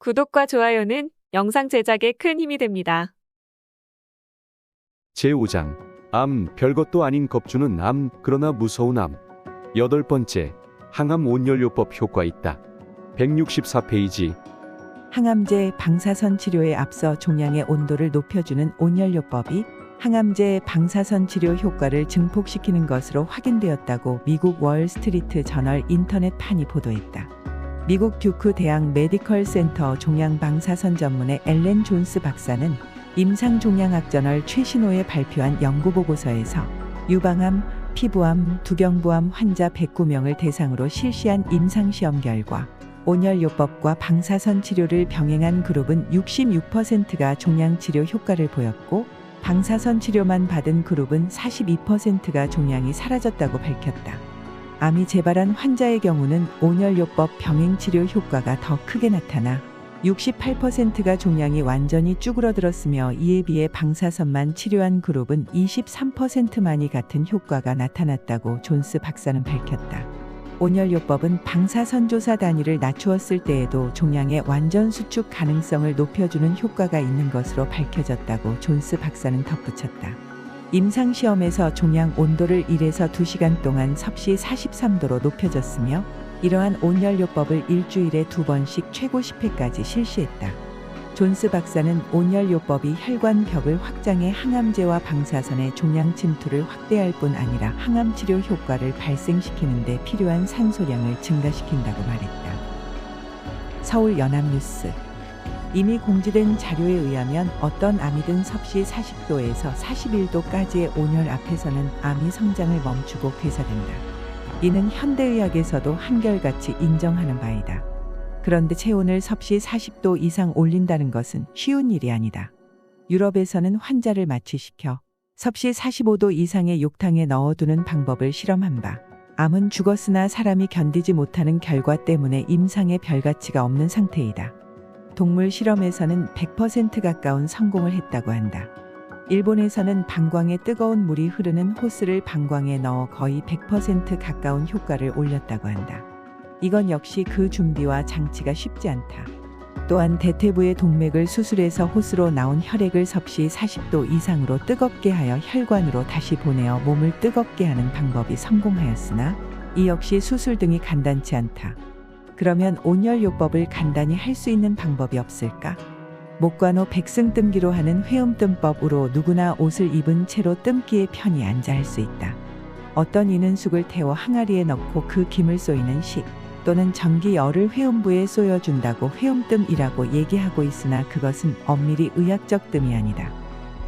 구독과 좋아요는 영상 제작에 큰 힘이 됩니다. 제5장 암 별것도 아닌 겁주는 암 그러나 무서운 암 여덟 번째 항암 온열요법 효과 있다 164페이지 항암제 방사선 치료에 앞서 종양의 온도를 높여주는 온열요법이 항암제 방사선 치료 효과를 증폭시키는 것으로 확인되었다고 미국 월스트리트 저널 인터넷 판이 보도했다. 미국 듀크 대학 메디컬 센터 종양 방사선 전문의 엘렌 존스 박사는 임상 종양학 저널 최신호에 발표한 연구 보고서에서 유방암, 피부암, 두경부암 환자 109명을 대상으로 실시한 임상 시험 결과 온열요법과 방사선 치료를 병행한 그룹은 66%가 종양 치료 효과를 보였고 방사선 치료만 받은 그룹은 42%가 종양이 사라졌다고 밝혔다. 암이 재발한 환자의 경우는 온열요법 병행 치료 효과가 더 크게 나타나 68%가 종양이 완전히 쭈그러들었으며 이에 비해 방사선만 치료한 그룹은 23%만이 같은 효과가 나타났다고 존스 박사는 밝혔다. 온열요법은 방사선 조사 단위를 낮추었을 때에도 종양의 완전 수축 가능성을 높여주는 효과가 있는 것으로 밝혀졌다고 존스 박사는 덧붙였다. 임상시험에서 종양 온도를 1에서 2시간 동안 섭씨 43도로 높여줬으며 이러한 온열요법을 일주일에 두 번씩 최고 10회까지 실시했다. 존스 박사는 온열요법이 혈관 벽을 확장해 항암제와 방사선의 종양 침투를 확대할 뿐 아니라 항암 치료 효과를 발생시키는 데 필요한 산소량을 증가시킨다고 말했다. 서울 연합뉴스 이미 공지된 자료에 의하면 어떤 암이든 섭씨 40도에서 41도까지의 온열 앞에서는 암이 성장을 멈추고 괴사된다. 이는 현대의학에서도 한결같이 인정하는 바이다. 그런데 체온을 섭씨 40도 이상 올린다는 것은 쉬운 일이 아니다. 유럽에서는 환자를 마취시켜 섭씨 45도 이상의 욕탕에 넣어두는 방법을 실험한 바, 암은 죽었으나 사람이 견디지 못하는 결과 때문에 임상에 별 가치가 없는 상태이다. 동물 실험에서는 100% 가까운 성공을 했다고 한다. 일본에서는 방광에 뜨거운 물이 흐르는 호스를 방광에 넣어 거의 100% 가까운 효과를 올렸다고 한다. 이건 역시 그 준비와 장치가 쉽지 않다. 또한 대퇴부의 동맥을 수술해서 호스로 나온 혈액을 섭씨 40도 이상으로 뜨겁게 하여 혈관으로 다시 보내어 몸을 뜨겁게 하는 방법이 성공하였으나 이 역시 수술 등이 간단치 않다. 그러면 온열요법을 간단히 할 수 있는 방법이 없을까? 목관호 백승뜸기로 하는 회음뜸법으로 누구나 옷을 입은 채로 뜸기에 편히 앉아 할 수 있다. 어떤 이는 쑥을 태워 항아리에 넣고 그 김을 쏘이는 식 또는 전기 열을 회음부에 쏘여준다고 회음뜸이라고 얘기하고 있으나 그것은 엄밀히 의학적 뜸이 아니다.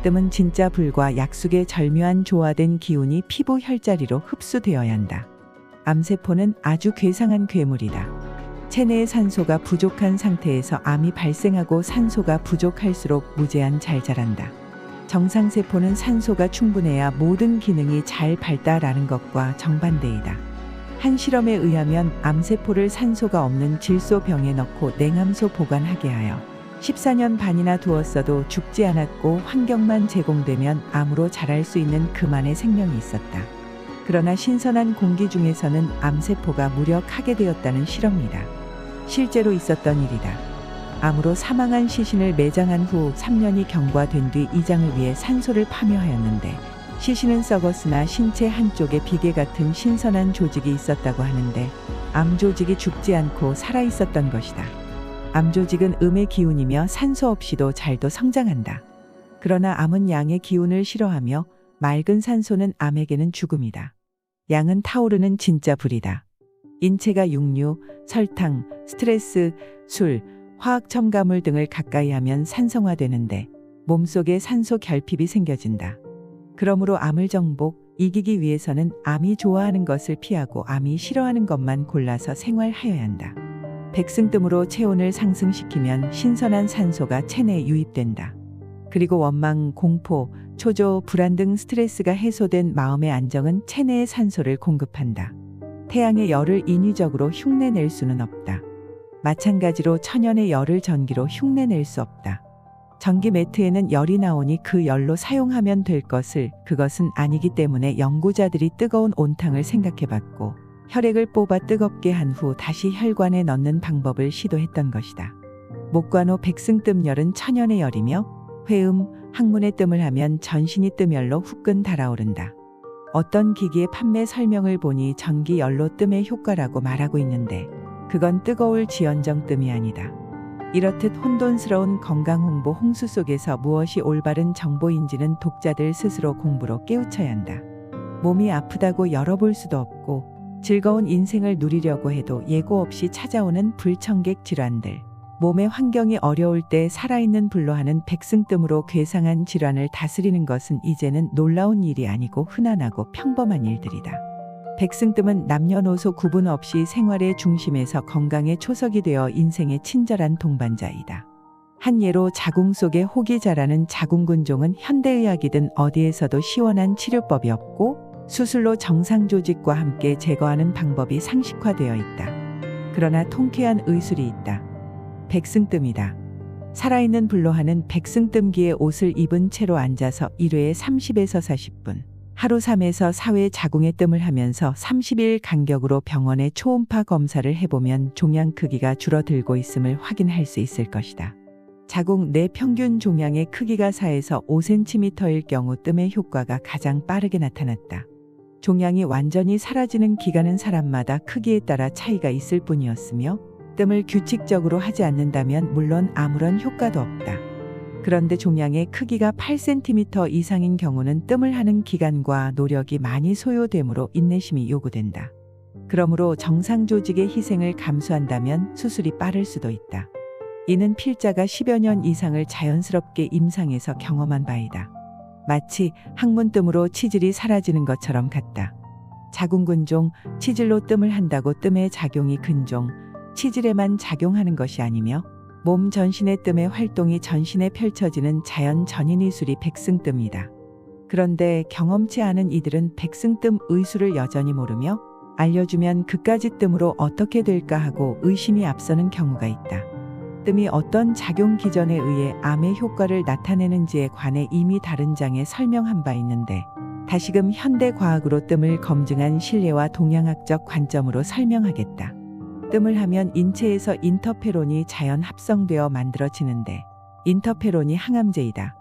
뜸은 진짜 불과 약속의 절묘한 조화된 기운이 피부 혈자리로 흡수되어야 한다. 암세포는 아주 괴상한 괴물이다. 체내의 산소가 부족한 상태에서 암이 발생하고 산소가 부족할수록 무제한 잘 자란다. 정상세포는 산소가 충분해야 모든 기능이 잘 발달하는 것과 정반대이다. 한 실험에 의하면 암세포를 산소가 없는 질소병에 넣고 냉암소 보관하게 하여 14년 반이나 두었어도 죽지 않았고 환경만 제공되면 암으로 자랄 수 있는 그만의 생명이 있었다. 그러나 신선한 공기 중에서는 암세포가 무력하게 되었다는 실험이다. 실제로 있었던 일이다. 암으로 사망한 시신을 매장한 후 3년이 경과된 뒤 이장을 위해 산소를 파묘하였는데 시신은 썩었으나 신체 한쪽에 비계 같은 신선한 조직이 있었다고 하는데 암 조직이 죽지 않고 살아 있었던 것이다. 암 조직은 음의 기운이며 산소 없이도 잘도 성장한다. 그러나 암은 양의 기운을 싫어하며 맑은 산소는 암에게는 죽음이다. 양은 타오르는 진짜 불이다. 인체가 육류, 설탕, 스트레스, 술, 화학 첨가물 등을 가까이 하면 산성화되는데 몸속에 산소 결핍이 생겨진다. 그러므로 암을 정복, 이기기 위해서는 암이 좋아하는 것을 피하고 암이 싫어하는 것만 골라서 생활하여야 한다. 백승뜸으로 체온을 상승시키면 신선한 산소가 체내에 유입된다. 그리고 원망, 공포, 초조, 불안 등 스트레스가 해소된 마음의 안정은 체내에 산소를 공급한다. 태양의 열을 인위적으로 흉내낼 수는 없다. 마찬가지로 천연의 열을 전기로 흉내낼 수 없다. 전기 매트에는 열이 나오니 그 열로 사용하면 될 것을 그것은 아니기 때문에 연구자들이 뜨거운 온탕을 생각해 봤고 혈액을 뽑아 뜨겁게 한 후 다시 혈관에 넣는 방법을 시도했던 것이다. 목관호 백승뜸열은 천연의 열이며 회음, 항문의 뜸을 하면 전신이 뜸열로 후끈 달아오른다. 어떤 기기의 판매 설명을 보니 전기 열로 뜸의 효과라고 말하고 있는데 그건 뜨거울 지연정 뜸이 아니다. 이렇듯 혼돈스러운 건강 홍보 홍수 속에서 무엇이 올바른 정보인지는 독자들 스스로 공부로 깨우쳐야 한다. 몸이 아프다고 열어볼 수도 없고 즐거운 인생을 누리려고 해도 예고 없이 찾아오는 불청객 질환들. 몸의 환경이 어려울 때 살아있는 불로 하는 백승뜸으로 괴상한 질환을 다스리는 것은 이제는 놀라운 일이 아니고 흔한하고 평범한 일들이다. 백승뜸은 남녀노소 구분 없이 생활의 중심에서 건강의 초석이 되어 인생의 친절한 동반자이다. 한 예로 자궁 속에 혹이 자라는 자궁근종은 현대의학이든 어디에서도 시원한 치료법이 없고 수술로 정상 조직과 함께 제거하는 방법이 상식화되어 있다. 그러나 통쾌한 의술이 있다. 백승뜸이다. 살아있는 불로 하는 백승뜸기의 옷을 입은 채로 앉아서 1회에 30에서 40분, 하루 3에서 4회 자궁의 뜸을 하면서 30일 간격으로 병원에 초음파 검사를 해보면 종양 크기가 줄어들고 있음을 확인할 수 있을 것이다. 자궁 내 평균 종양의 크기가 4에서 5cm일 경우 뜸의 효과가 가장 빠르게 나타났다. 종양이 완전히 사라지는 기간은 사람마다 크기에 따라 차이가 있을 뿐이었으며 뜸을 규칙적으로 하지 않는다면 물론 아무런 효과도 없다. 그런데 종양의 크기가 8cm 이상인 경우는 뜸을 하는 기간과 노력이 많이 소요되므로 인내심이 요구된다. 그러므로 정상 조직의 희생을 감수한다면 수술이 빠를 수도 있다. 이는 필자가 10여 년 이상을 자연스럽게 임상에서 경험한 바이다. 마치 항문뜸으로 치질이 사라지는 것처럼 같다. 자궁근종, 치질로 뜸을 한다고 뜸의 작용이 근종, 치질에만 작용하는 것이 아니며 몸 전신의 뜸의 활동이 전신에 펼쳐지는 자연 전인 의술이 백승뜸이다. 그런데 경험치 않은 이들은 백승뜸 의술을 여전히 모르며 알려주면 그까지 뜸으로 어떻게 될까 하고 의심이 앞서는 경우가 있다. 뜸이 어떤 작용 기전에 의해 암의 효과를 나타내는지에 관해 이미 다른 장에 설명한 바 있는데 다시금 현대 과학으로 뜸을 검증한 신뢰와 동양학적 관점으로 설명하겠다. 뜸을 하면 인체에서 인터페론이 자연 합성되어 만들어지는데 인터페론이 항암제이다.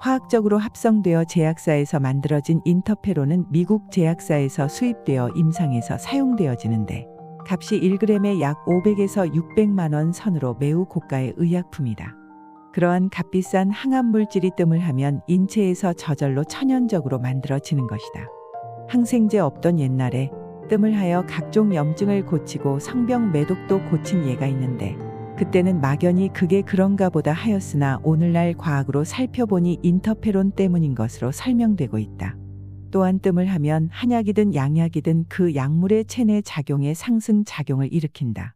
화학적으로 합성되어 제약사에서 만들어진 인터페론은 미국 제약사에서 수입되어 임상에서 사용되어지는데 값이 1g에 약 500에서 600만 원 선으로 매우 고가의 의약품이다. 그러한 값비싼 항암 물질이 뜸을 하면 인체에서 저절로 천연적으로 만들어지는 것이다. 항생제 없던 옛날에 뜸을 하여 각종 염증을 고치고 성병 매독도 고친 예가 있는데 그때는 막연히 그게 그런가 보다 하였으나 오늘날 과학으로 살펴보니 인터페론 때문인 것으로 설명되고 있다. 또한 뜸을 하면 한약이든 양약이든 그 약물의 체내 작용에 상승 작용을 일으킨다.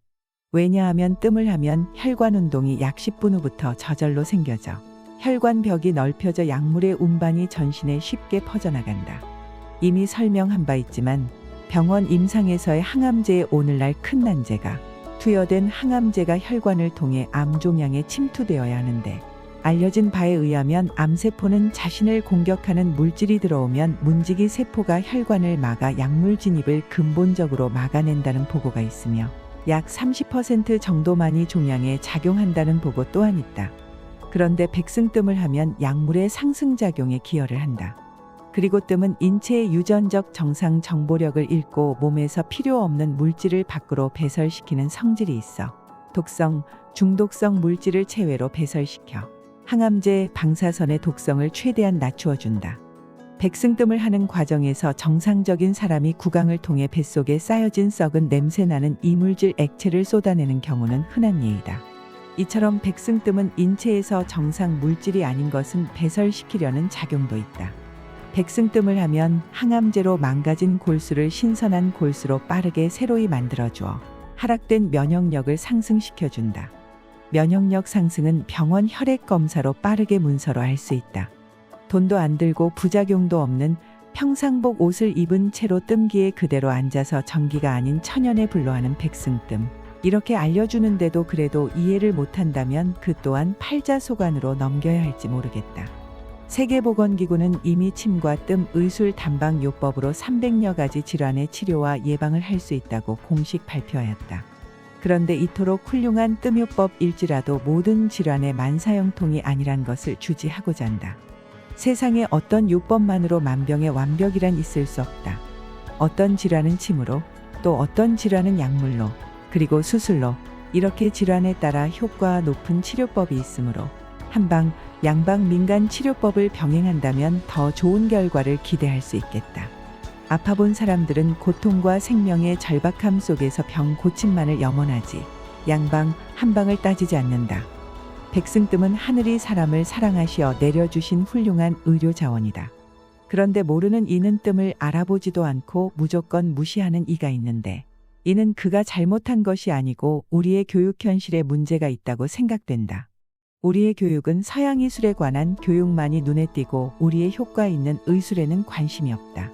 왜냐하면 뜸을 하면 혈관 운동이 약 10분 후부터 저절로 생겨져 혈관 벽이 넓혀져 약물의 운반이 전신에 쉽게 퍼져나간다. 이미 설명한 바 있지만 병원 임상에서의 항암제의 오늘날 큰 난제가 투여된 항암제가 혈관을 통해 암종양에 침투되어야 하는데 알려진 바에 의하면 암세포는 자신을 공격하는 물질이 들어오면 문지기 세포가 혈관을 막아 약물 진입을 근본적으로 막아낸다는 보고가 있으며 약 30% 정도만이 종양에 작용한다는 보고 또한 있다. 그런데 백승뜸을 하면 약물의 상승작용에 기여를 한다. 그리고 뜸은 인체의 유전적 정상 정보력을 잃고 몸에서 필요 없는 물질을 밖으로 배설시키는 성질이 있어 독성, 중독성 물질을 체외로 배설시켜 항암제, 방사선의 독성을 최대한 낮추어 준다. 백승뜸을 하는 과정에서 정상적인 사람이 구강을 통해 뱃속에 쌓여진 썩은 냄새나는 이물질 액체를 쏟아내는 경우는 흔한 예이다. 이처럼 백승뜸은 인체에서 정상 물질이 아닌 것은 배설시키려는 작용도 있다. 백승뜸을 하면 항암제로 망가진 골수를 신선한 골수로 빠르게 새로이 만들어주어 하락된 면역력을 상승시켜준다. 면역력 상승은 병원 혈액 검사로 빠르게 문서로 할 수 있다. 돈도 안 들고 부작용도 없는 평상복 옷을 입은 채로 뜸기에 그대로 앉아서 전기가 아닌 천연에 불로하는 백승뜸. 이렇게 알려주는데도 그래도 이해를 못한다면 그 또한 팔자소관으로 넘겨야 할지 모르겠다. 세계보건기구는 이미 침과 뜸, 의술, 담방 요법으로 300여 가지 질환의 치료와 예방을 할 수 있다고 공식 발표하였다. 그런데 이토록 훌륭한 뜸요법일지라도 모든 질환의 만사형통이 아니란 것을 주지하고자 한다. 세상에 어떤 요법만으로 만병의 완벽이란 있을 수 없다. 어떤 질환은 침으로, 또 어떤 질환은 약물로, 그리고 수술로, 이렇게 질환에 따라 효과 높은 치료법이 있으므로 한방, 양방 민간 치료법을 병행한다면 더 좋은 결과를 기대할 수 있겠다. 아파본 사람들은 고통과 생명의 절박함 속에서 병 고침만을 염원하지 양방, 한방을 따지지 않는다. 백승뜸은 하늘이 사람을 사랑하시어 내려주신 훌륭한 의료 자원이다. 그런데 모르는 이는 뜸을 알아보지도 않고 무조건 무시하는 이가 있는데 이는 그가 잘못한 것이 아니고 우리의 교육 현실에 문제가 있다고 생각된다. 우리의 교육은 서양 의술에 관한 교육만이 눈에 띄고 우리의 효과 있는 의술에는 관심이 없다.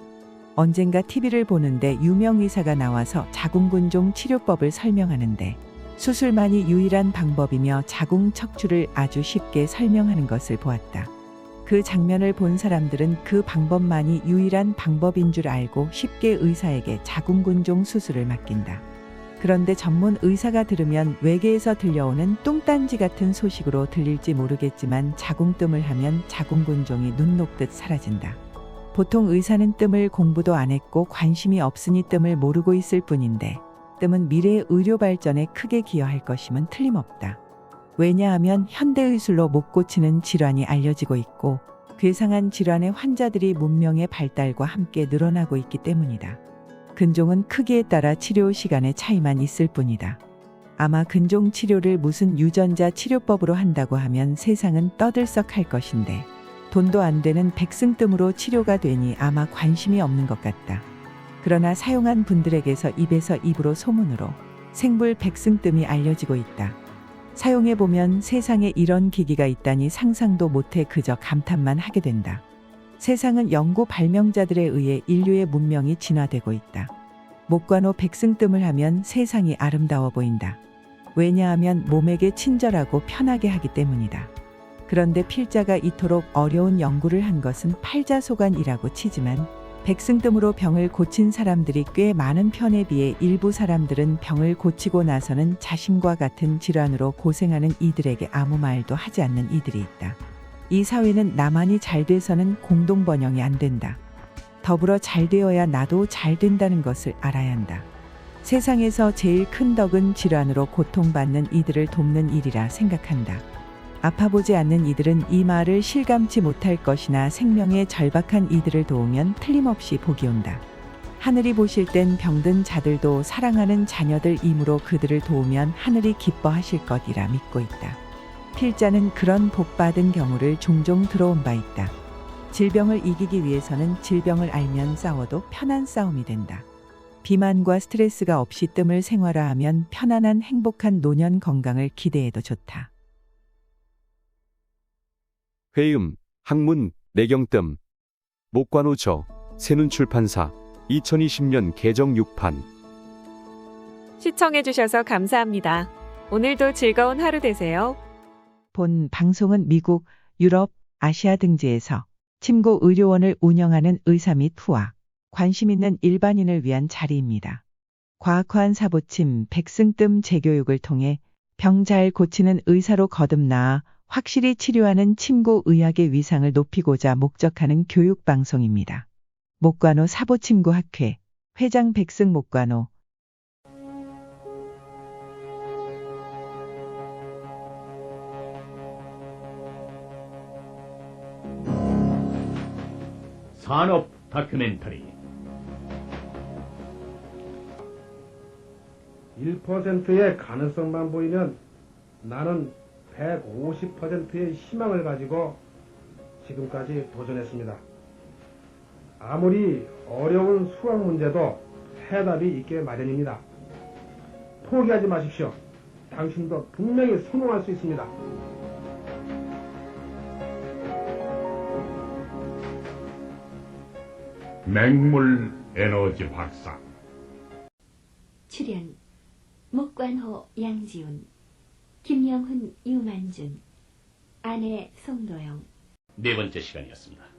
언젠가 TV를 보는데 유명 의사가 나와서 자궁근종 치료법을 설명하는데 수술만이 유일한 방법이며 자궁 척추를 아주 쉽게 설명하는 것을 보았다. 그 장면을 본 사람들은 그 방법만이 유일한 방법인 줄 알고 쉽게 의사에게 자궁근종 수술을 맡긴다. 그런데 전문 의사가 들으면 외계에서 들려오는 뚱딴지 같은 소식으로 들릴지 모르겠지만 자궁뜸을 하면 자궁근종이 눈 녹듯 사라진다. 보통 의사는 뜸을 공부도 안 했고 관심이 없으니 뜸을 모르고 있을 뿐인데 뜸은 미래의 의료 발전에 크게 기여할 것임은 틀림없다. 왜냐하면 현대 의술로 못 고치는 질환이 알려지고 있고 괴상한 질환의 환자들이 문명의 발달과 함께 늘어나고 있기 때문이다. 근종은 크기에 따라 치료 시간의 차이만 있을 뿐이다. 아마 근종 치료를 무슨 유전자 치료법으로 한다고 하면 세상은 떠들썩할 것인데 돈도 안 되는 백승뜸으로 치료가 되니 아마 관심이 없는 것 같다. 그러나 사용한 분들에게서 입에서 입으로 소문으로 생불 백승뜸이 알려지고 있다. 사용해 보면 세상에 이런 기기가 있다니 상상도 못해 그저 감탄만 하게 된다. 세상은 연구 발명자들에 의해 인류의 문명이 진화되고 있다. 목관호 백승뜸을 하면 세상이 아름다워 보인다. 왜냐하면 몸에게 친절하고 편하게 하기 때문이다. 그런데 필자가 이토록 어려운 연구를 한 것은 팔자소관이라고 치지만 백승뜸으로 병을 고친 사람들이 꽤 많은 편에 비해 일부 사람들은 병을 고치고 나서는 자신과 같은 질환으로 고생하는 이들에게 아무 말도 하지 않는 이들이 있다. 이 사회는 나만이 잘 돼서는 공동 번영이 안 된다. 더불어 잘 되어야 나도 잘 된다는 것을 알아야 한다. 세상에서 제일 큰 덕은 질환으로 고통받는 이들을 돕는 일이라 생각한다. 아파보지 않는 이들은 이 말을 실감치 못할 것이나 생명에 절박한 이들을 도우면 틀림없이 복이 온다. 하늘이 보실 땐 병든 자들도 사랑하는 자녀들이므로 그들을 도우면 하늘이 기뻐하실 것이라 믿고 있다. 필자는 그런 복받은 경우를 종종 들어온 바 있다. 질병을 이기기 위해서는 질병을 알면 싸워도 편한 싸움이 된다. 비만과 스트레스가 없이 뜸을 생활화하면 편안한 행복한 노년 건강을 기대해도 좋다. 회음, 학문, 내경뜸. 목관호저, 새눈출판사. 2020년 개정 6판. 시청해주셔서 감사합니다. 오늘도 즐거운 하루 되세요. 본 방송은 미국, 유럽, 아시아 등지에서 침고 의료원을 운영하는 의사 및 후와 관심 있는 일반인을 위한 자리입니다. 과학화한 사보침, 백승뜸 재교육을 통해 병 잘 고치는 의사로 거듭나아 확실히 치료하는 침고 의학의 위상을 높이고자 목적하는 교육 방송입니다. 목관호 사보침고 학회 회장 백승 목관호 산업 다큐멘터리 1%의 가능성만 보이면 나는 150%의 희망을 가지고 지금까지 도전했습니다. 아무리 어려운 수학 문제도 해답이 있게 마련입니다. 포기하지 마십시오. 당신도 분명히 성공할 수 있습니다. 맹물 에너지 박사 출연 목관호 양지훈 김영훈 유만준 아내 송도영 네 번째 시간이었습니다.